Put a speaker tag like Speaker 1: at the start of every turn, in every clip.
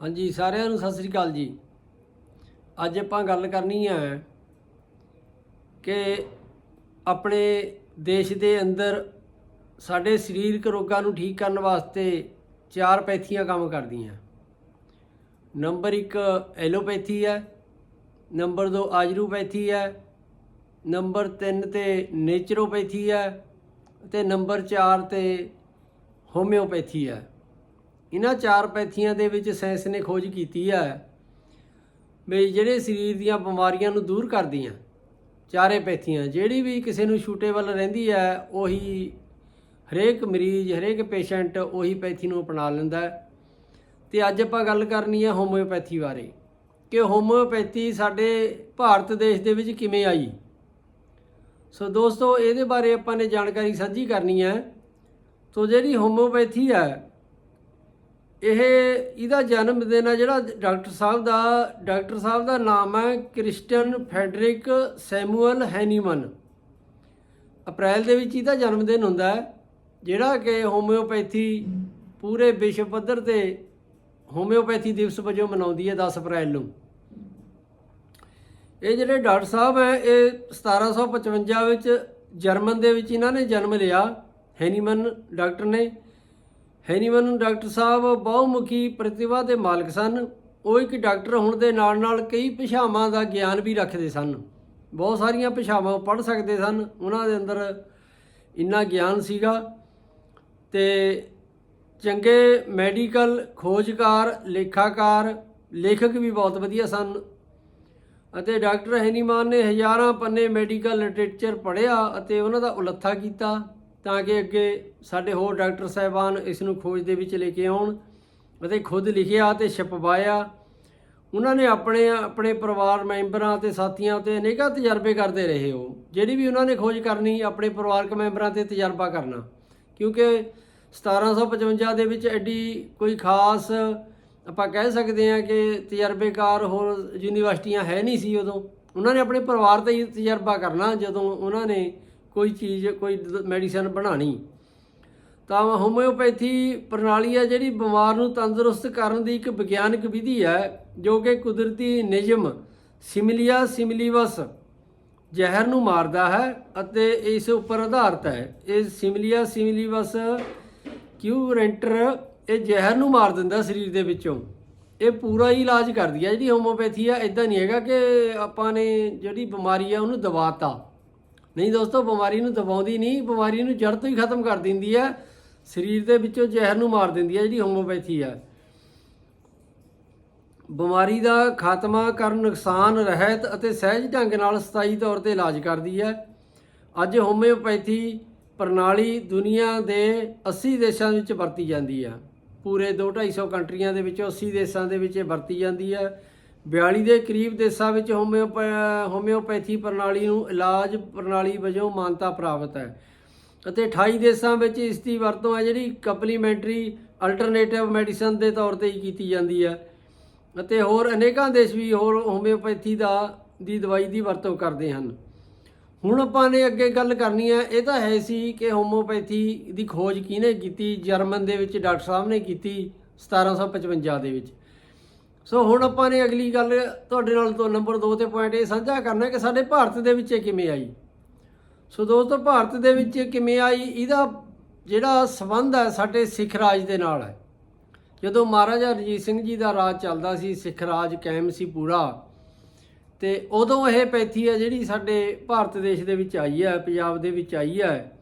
Speaker 1: ਹਾਂਜੀ, ਸਾਰਿਆਂ ਨੂੰ ਸਤਿ ਸ੍ਰੀ ਅਕਾਲ ਜੀ। ਅੱਜ ਆਪਾਂ ਗੱਲ ਕਰਨੀ ਹੈ ਕਿ ਆਪਣੇ ਦੇਸ਼ ਦੇ ਅੰਦਰ ਸਾਡੇ ਸਰੀਰਕ ਰੋਗਾਂ ਨੂੰ ਠੀਕ ਕਰਨ ਵਾਸਤੇ ਚਾਰ ਪੈਥੀਆਂ ਕੰਮ ਕਰਦੀਆਂ। ਨੰਬਰ 1 ਐਲੋਪੈਥੀ ਹੈ, ਨੰਬਰ 2 ਆਯੁਰਵੈਥੀ ਹੈ, ਨੰਬਰ 3 ਤੇ ਨੇਚਰੋਪੈਥੀ ਹੈ ਤੇ ਨੰਬਰ 4 ਤੇ ਹੋਮਿਓਪੈਥੀ ਹੈ। ਇਹਨਾਂ ਚਾਰ ਪੈਥੀਆਂ ਦੇ ਵਿੱਚ ਸਾਇੰਸ ਨੇ ਖੋਜ ਕੀਤੀ ਹੈ ਵੀ ਜਿਹੜੇ ਸਰੀਰ ਦੀਆਂ ਬਿਮਾਰੀਆਂ ਨੂੰ ਦੂਰ ਕਰਦੀਆਂ ਚਾਰੇ ਪੈਥੀਆਂ, ਜਿਹੜੀ ਵੀ ਕਿਸੇ ਨੂੰ ਸੂਟੇਬਲ ਰਹਿੰਦੀ ਹੈ ਉਹੀ ਹਰੇਕ ਮਰੀਜ਼, ਹਰੇਕ ਪੇਸ਼ੈਂਟ ਉਹੀ ਪੈਥੀ ਨੂੰ ਅਪਣਾ ਲੈਂਦਾ ਹੈ। ਤੇ ਅੱਜ ਆਪਾਂ ਗੱਲ ਕਰਨੀ ਹੈ ਹੋਮਿਓਪੈਥੀ ਬਾਰੇ ਕਿ ਹੋਮਿਓਪੈਥੀ ਸਾਡੇ ਭਾਰਤ ਦੇਸ਼ ਦੇ ਵਿੱਚ ਕਿਵੇਂ ਆਈ। ਸੋ ਦੋਸਤੋ, ਇਹਦੇ ਬਾਰੇ ਆਪਾਂ ਨੇ ਜਾਣਕਾਰੀ ਸਾਂਝੀ ਕਰਨੀ ਹੈ। ਸੋ ਜਿਹੜੀ ਹੋਮਿਓਪੈਥੀ ਹੈ ਇਹ ਇਹਦਾ ਜਨਮ ਦਿਨ ਹੈ ਜਿਹੜਾ ਡਾਕਟਰ ਸਾਹਿਬ ਦਾ, ਡਾਕਟਰ ਸਾਹਿਬ ਦਾ ਨਾਮ ਹੈ Christian Friedrich Samuel Hahnemann. April ਦੇ ਵਿੱਚ ਇਹਦਾ ਜਨਮ ਦਿਨ ਹੁੰਦਾ ਹੈ, ਜਿਹੜਾ ਕਿ ਹੋਮਿਓਪੈਥੀ ਪੂਰੇ ਵਿਸ਼ਵ ਪੱਧਰ ਤੇ ਹੋਮਿਓਪੈਥੀ ਦਿਵਸ ਵਜੋਂ ਮਨਾਉਂਦੀ ਹੈ 10 ਅਪ੍ਰੈਲ ਨੂੰ। ਇਹ ਜਿਹੜੇ ਡਾਕਟਰ ਸਾਹਿਬ ਹੈ, ਇਹ 1755 ਵਿੱਚ ਜਰਮਨ ਦੇ ਵਿੱਚ ਇਹਨਾਂ ਨੇ ਜਨਮ ਲਿਆ, ਹੈਨੀਮਨ ਡਾਕਟਰ ਨੇ। ਹੈਨੀਮਨ ਡਾਕਟਰ ਸਾਹਿਬ, ਬਹੁਮੁਖੀ ਪ੍ਰਤਿਭਾ ਦੇ ਮਾਲਕ ਸਨ। ਉਹ ਇੱਕ ਡਾਕਟਰ ਹੋਣ ਦੇ ਨਾਲ ਨਾਲ ਕਈ ਭਾਸ਼ਾਵਾਂ ਦਾ ਗਿਆਨ ਵੀ ਰੱਖਦੇ ਸਨ। ਬਹੁਤ ਸਾਰੀਆਂ ਭਾਸ਼ਾਵਾਂ ਪੜ੍ਹ ਸਕਦੇ ਸਨ। ਉਹਨਾਂ ਦੇ ਅੰਦਰ ਇੰਨਾ ਗਿਆਨ ਸੀਗਾ ਤੇ ਚੰਗੇ ਮੈਡੀਕਲ ਖੋਜਕਾਰ, ਲੇਖਾਕਾਰ, ਲੇਖਕ ਵੀ ਬਹੁਤ ਵਧੀਆ ਸਨ। ਅਤੇ ਡਾਕਟਰ ਹੈਨੀਮਾਨ ਨੇ ਹਜ਼ਾਰਾਂ ਪੰਨੇ ਮੈਡੀਕਲ ਲਿਟਰੇਚਰ ਪੜ੍ਹਿਆ ਅਤੇ ਉਹਨਾਂ ਦਾ ਉਲੱਥਾ ਕੀਤਾ। ਤਾਂ ਕਿ ਅੱਗੇ ਸਾਡੇ ਹੋਰ ਡਾਕਟਰ ਸਾਹਿਬਾਨ ਇਸ ਨੂੰ ਖੋਜ ਦੇ ਵਿੱਚ ਲੈ ਕੇ ਆਉਣ ਅਤੇ ਖੁਦ ਲਿਖਿਆ ਤੇ ਛਪਵਾਇਆ। ਉਹਨਾਂ ਨੇ ਆਪਣੇ ਆਪਣੇ ਪਰਿਵਾਰ ਮੈਂਬਰਾਂ ਤੇ ਸਾਥੀਆਂ ਤੇ ਅਨੇਕਾਂ ਤਜਰਬੇ ਕਰਦੇ ਰਹੇ ਉਹ, ਜਿਹੜੀ ਵੀ ਉਹਨਾਂ ਨੇ ਖੋਜ ਕਰਨੀ, ਆਪਣੇ ਪਰਿਵਾਰਕ ਮੈਂਬਰਾਂ ਤੇ ਤਜਰਬਾ ਕਰਨਾ। ਕਿਉਂਕਿ 1755 ਦੇ ਵਿੱਚ ਐਡੀ ਕੋਈ ਖਾਸ ਆਪਾਂ ਕਹਿ ਸਕਦੇ ਹਾਂ ਕਿ ਤਜਰਬੇਕਾਰ ਹੋਰ ਯੂਨੀਵਰਸਿਟੀਆਂ ਹੈ ਨਹੀਂ ਸੀ ਉਦੋਂ। ਉਹਨਾਂ ਨੇ ਆਪਣੇ ਪਰਿਵਾਰ ਤੇ ਹੀ ਤਜਰਬਾ ਕਰਨਾ ਜਦੋਂ ਉਹਨਾਂ ਨੇ ਕੋਈ ਚੀਜ਼, ਕੋਈ ਮੈਡੀਸਨ ਬਣਾਣੀ ਤਾਂ ਹੋਮਿਓਪੈਥੀ ਪ੍ਰਣਾਲੀ ਹੈ ਜਿਹੜੀ ਬਿਮਾਰ ਨੂੰ ਤੰਦਰੁਸਤ ਕਰਨ ਦੀ ਇੱਕ ਵਿਗਿਆਨਕ ਵਿਧੀ ਹੈ, ਜੋ ਕਿ ਕੁਦਰਤੀ ਨਿਯਮ ਸਿਮਲੀਆ ਸਿਮਲੀਵਸ ਜ਼ਹਿਰ ਨੂੰ ਮਾਰਦਾ ਹੈ ਅਤੇ ਇਸ ਉੱਪਰ ਆਧਾਰਿਤ ਹੈ। ਇਹ ਸਿਮਲੀਆ ਸਿਮਲੀਵਸ ਕਿਊਰੈਂਟਰ, ਇਹ ਜ਼ਹਿਰ ਨੂੰ ਮਾਰ ਦਿੰਦਾ ਸਰੀਰ ਦੇ ਵਿੱਚੋਂ। ਇਹ ਪੂਰਾ ਹੀ ਇਲਾਜ ਕਰਦੀ ਹੈ। ਜਿਹੜੀ ਹੋਮੋਪੈਥੀ ਆ ਇਦਾਂ ਨਹੀਂ ਹੈਗਾ ਕਿ ਆਪਾਂ ਨੇ ਜਿਹੜੀ ਬਿਮਾਰੀ ਆ ਉਹਨੂੰ ਦਬਾਤਾ ਨਹੀਂ ਦੋਸਤੋ, ਬਿਮਾਰੀ ਨੂੰ ਦਬਾਉਂਦੀ ਨਹੀਂ, ਬਿਮਾਰੀ ਨੂੰ ਜੜ ਤੋਂ ਹੀ ਖਤਮ ਕਰ ਦਿੰਦੀ ਹੈ ਸਰੀਰ ਦੇ ਵਿੱਚੋਂ ਜ਼ਹਿਰ ਨੂੰ ਮਾਰ ਦਿੰਦੀ ਹੈ ਜਿਹੜੀ ਹੋਮੋਪੈਥੀ ਹੈ ਬਿਮਾਰੀ ਦਾ ਖਾਤਮਾ ਕਰਨ, ਨੁਕਸਾਨ, ਰਹਿਤ ਅਤੇ ਸਹਿਜ ਢੰਗ ਨਾਲ ਸਥਾਈ ਤੌਰ ਤੇ ਇਲਾਜ ਕਰਦੀ ਹੈ ਅੱਜ ਹੋਮਿਓਪੈਥੀ ਪ੍ਰਣਾਲੀ ਦੁਨੀਆ ਦੇ 80 ਦੇਸ਼ਾਂ ਵਿੱਚ ਵਰਤੀ ਜਾਂਦੀ ਹੈ ਪੂਰੇ 2-250 ਕੰਟਰੀਆਂ ਦੇ ਵਿੱਚੋਂ 80 ਦੇਸ਼ਾਂ ਦੇ ਵਿੱਚ ਇਹ ਵਰਤੀ ਜਾਂਦੀ ਹੈ 42 ਦੇ ਕਰੀਬ ਦੇਸ਼ਾਂ ਵਿੱਚ ਹੋਮਿਓਪੈ- ਹੋਮਿਓਪੈਥੀ ਪ੍ਰਣਾਲੀ ਨੂੰ ਇਲਾਜ ਪ੍ਰਣਾਲੀ ਵਜੋਂ ਮਾਨਤਾ ਪ੍ਰਾਪਤ ਹੈ। ਅਤੇ 28 ਦੇਸ਼ਾਂ ਵਿੱਚ ਇਸ ਦੀ ਵਰਤੋਂ ਹੈ, ਜਿਹੜੀ ਕੰਪਲੀਮੈਂਟਰੀ ਅਲਟਰਨੇਟਿਵ ਮੈਡੀਸਨ ਦੇ ਤੌਰ ਤੇ ਹੀ ਕੀਤੀ ਜਾਂਦੀ ਹੈ। ਅਤੇ ਹੋਰ ਅਨੇਕਾਂ ਦੇਸ਼ ਵੀ ਹੋਰ ਹੋਮਿਓਪੈਥੀ ਦਾ, ਦੀ ਦਵਾਈ ਦੀ ਵਰਤੋਂ ਕਰਦੇ ਹਨ। ਹੁਣ ਆਪਾਂ ਨੇ ਅੱਗੇ ਗੱਲ ਕਰਨੀ ਹੈ, ਇਹ ਤਾਂ ਹੈ ਸੀ ਕਿ ਹੋਮਿਓਪੈਥੀ ਦੀ ਖੋਜ ਕਿਹਨੇ ਕੀਤੀ? ਜਰਮਨ ਦੇ ਵਿੱਚ ਡਾਕਟਰ ਸਾਹਿਬ ਨੇ ਕੀਤੀ 1755 ਦੇ ਵਿੱਚ। ਸੋ ਹੁਣ ਆਪਾਂ ਨੇ ਅਗਲੀ ਗੱਲ ਤੁਹਾਡੇ ਨਾਲ ਤੋਂ ਨੰਬਰ 2 ਤੇ ਪੁਆਇੰਟ ਇਹ ਸਾਂਝਾ ਕਰਨਾ ਕਿ ਸਾਡੇ ਭਾਰਤ ਦੇ ਵਿੱਚ ਇਹ ਕਿਵੇਂ ਆਈ। ਸੋ ਦੋਸਤੋ, ਭਾਰਤ ਦੇ ਵਿੱਚ ਕਿਵੇਂ ਆਈ, ਇਹਦਾ ਜਿਹੜਾ ਸਬੰਧ ਹੈ ਸਾਡੇ ਸਿੱਖ ਰਾਜ ਦੇ ਨਾਲ ਹੈ। ਜਦੋਂ ਮਹਾਰਾਜਾ ਰਣਜੀਤ ਸਿੰਘ ਜੀ ਦਾ ਰਾਜ ਚੱਲਦਾ ਸੀ, ਸਿੱਖ ਰਾਜ ਕਾਇਮ ਸੀ ਪੂਰਾ, ਤੇ ਉਦੋਂ ਇਹ ਪੈਥੀ ਹੈ ਜਿਹੜੀ ਸਾਡੇ ਭਾਰਤ ਦੇਸ਼ ਦੇ ਵਿੱਚ ਆਈ ਹੈ, ਪੰਜਾਬ ਦੇ ਵਿੱਚ ਆਈ ਹੈ।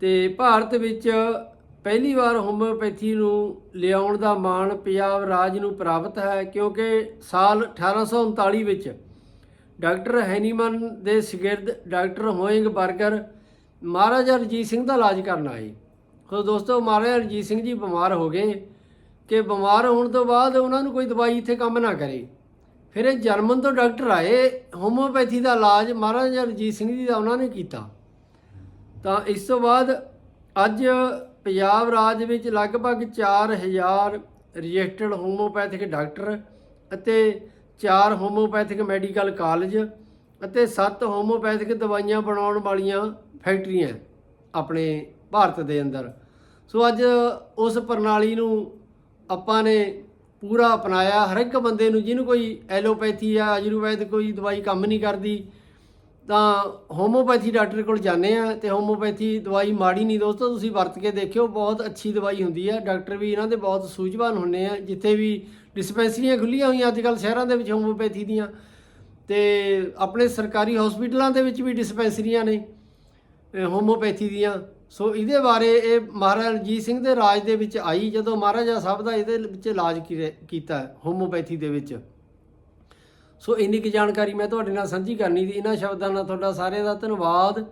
Speaker 1: ਤੇ ਭਾਰਤ ਵਿੱਚ ਪਹਿਲੀ ਵਾਰ ਹੋਮਿਓਪੈਥੀ ਨੂੰ ਲਿਆਉਣ ਦਾ ਮਾਣ ਪੰਜਾਬ ਰਾਜ ਨੂੰ ਪ੍ਰਾਪਤ ਹੈ, ਕਿਉਂਕਿ ਸਾਲ 1839 ਵਿੱਚ ਡਾਕਟਰ ਹੈਨੀਮਨ ਦੇ ਸ਼ਾਗਿਰਦ doctor Honigberger Maharaja Ranjit Singh ਦਾ ਇਲਾਜ ਕਰਨ ਆਏ। ਸੋ ਦੋਸਤੋ, ਮਹਾਰਾਜਾ ਰਣਜੀਤ ਸਿੰਘ ਜੀ ਬਿਮਾਰ ਹੋ ਗਏ ਕਿ ਬਿਮਾਰ ਹੋਣ ਤੋਂ ਬਾਅਦ ਉਹਨਾਂ ਨੂੰ ਕੋਈ ਦਵਾਈ ਇੱਥੇ ਕੰਮ ਨਾ ਕਰੇ। ਫਿਰ ਇਹ ਜਰਮਨ ਤੋਂ ਡਾਕਟਰ ਆਏ, ਹੋਮਿਓਪੈਥੀ ਦਾ ਇਲਾਜ ਮਹਾਰਾਜਾ ਰਣਜੀਤ ਸਿੰਘ ਜੀ ਦਾ ਉਹਨਾਂ ਨੇ ਕੀਤਾ। ਤਾਂ ਇਸ ਤੋਂ ਬਾਅਦ ਅੱਜ ਪੰਜਾਬ ਰਾਜ ਵਿੱਚ ਲਗਭਗ 4000 ਰਜਿਸਟਰਡ ਹੋਮੋਪੈਥਿਕ ਡਾਕਟਰ ਅਤੇ 4 ਹੋਮੋਪੈਥਿਕ ਮੈਡੀਕਲ ਕਾਲਜ ਅਤੇ 7 ਹੋਮੋਪੈਥਿਕ ਦਵਾਈਆਂ ਬਣਾਉਣ ਵਾਲੀਆਂ ਫੈਕਟਰੀਆਂ ਆਪਣੇ ਭਾਰਤ ਦੇ ਅੰਦਰ। ਸੋ ਅੱਜ ਉਸ ਪ੍ਰਣਾਲੀ ਨੂੰ ਆਪਾਂ ਨੇ ਪੂਰਾ ਅਪਣਾਇਆ। ਹਰ ਇੱਕ ਬੰਦੇ ਨੂੰ ਜਿਹਨੂੰ ਕੋਈ ਐਲੋਪੈਥੀ ਆ ਆਯੁਰਵੈਦ ਕੋਈ ਦਵਾਈ ਕੰਮ ਨਹੀਂ ਕਰਦੀ ਤਾਂ ਹੋਮੋਪੈਥੀ ਡਾਕਟਰ ਕੋਲ ਜਾਂਦੇ ਆ ਤੇ ਹੋਮੋਪੈਥੀ ਦਵਾਈ ਮਾੜੀ ਨਹੀਂ ਦੋਸਤੋ, ਤੁਸੀਂ ਵਰਤ ਕੇ ਦੇਖਿਓ, ਬਹੁਤ ਅੱਛੀ ਦਵਾਈ ਹੁੰਦੀ ਹੈ। ਡਾਕਟਰ ਵੀ ਇਹਨਾਂ ਦੇ ਬਹੁਤ ਸੂਝਵਾਨ ਹੁੰਦੇ ਆ, ਜਿੱਥੇ ਵੀ ਡਿਸਪੈਂਸਰੀਆਂ ਖੁੱਲੀਆਂ ਹੋਈਆਂ ਅੱਜ ਕੱਲ੍ਹ ਸ਼ਹਿਰਾਂ ਦੇ ਵਿੱਚ ਹੋਮੋਪੈਥੀ ਦੀਆਂ ਤੇ ਆਪਣੇ ਸਰਕਾਰੀ ਹਸਪੀਟਲਾਂ ਦੇ ਵਿੱਚ ਵੀ ਡਿਸਪੈਂਸਰੀਆਂ ਨੇ ਅਹ ਹੋਮੋਪੈਥੀ ਦੀਆਂ। ਸੋ ਇਹਦੇ ਬਾਰੇ ਇਹ ਮਹਾਰਾਜਾ ਰਣਜੀਤ ਸਿੰਘ ਦੇ ਰਾਜ ਦੇ ਵਿੱਚ ਆਈ, ਜਦੋਂ ਮਹਾਰਾਜਾ ਸਾਹਿਬ ਦਾ ਇਹਦੇ ਵਿੱਚ ਇਲਾਜ ਕੀ- ਕੀਤਾ ਹੋਮੋਪੈਥੀ ਦੇ ਵਿੱਚ। ਸੋ ਇੰਨੀ ਕੁ ਜਾਣਕਾਰੀ ਮੈਂ ਤੁਹਾਡੇ ਨਾਲ ਸਾਂਝੀ ਕਰਨੀ ਸੀ। ਇਹਨਾਂ ਸ਼ਬਦਾਂ ਨਾਲ ਤੁਹਾਡਾ ਸਾਰਿਆਂ ਦਾ ਧੰਨਵਾਦ।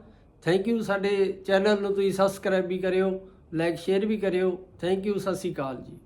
Speaker 1: ਥੈਂਕ ਯੂ ਸਾਡੇ ਚੈਨਲ ਨੂੰ ਤੁਸੀਂ ਸਬਸਕ੍ਰਾਈਬ ਵੀ ਕਰਿਓ ਲਾਈਕ ਸ਼ੇਅਰ ਵੀ ਕਰਿਓ। ਥੈਂਕ ਯੂ ਸਤਿ ਸ਼੍ਰੀ ਅਕਾਲ ਜੀ।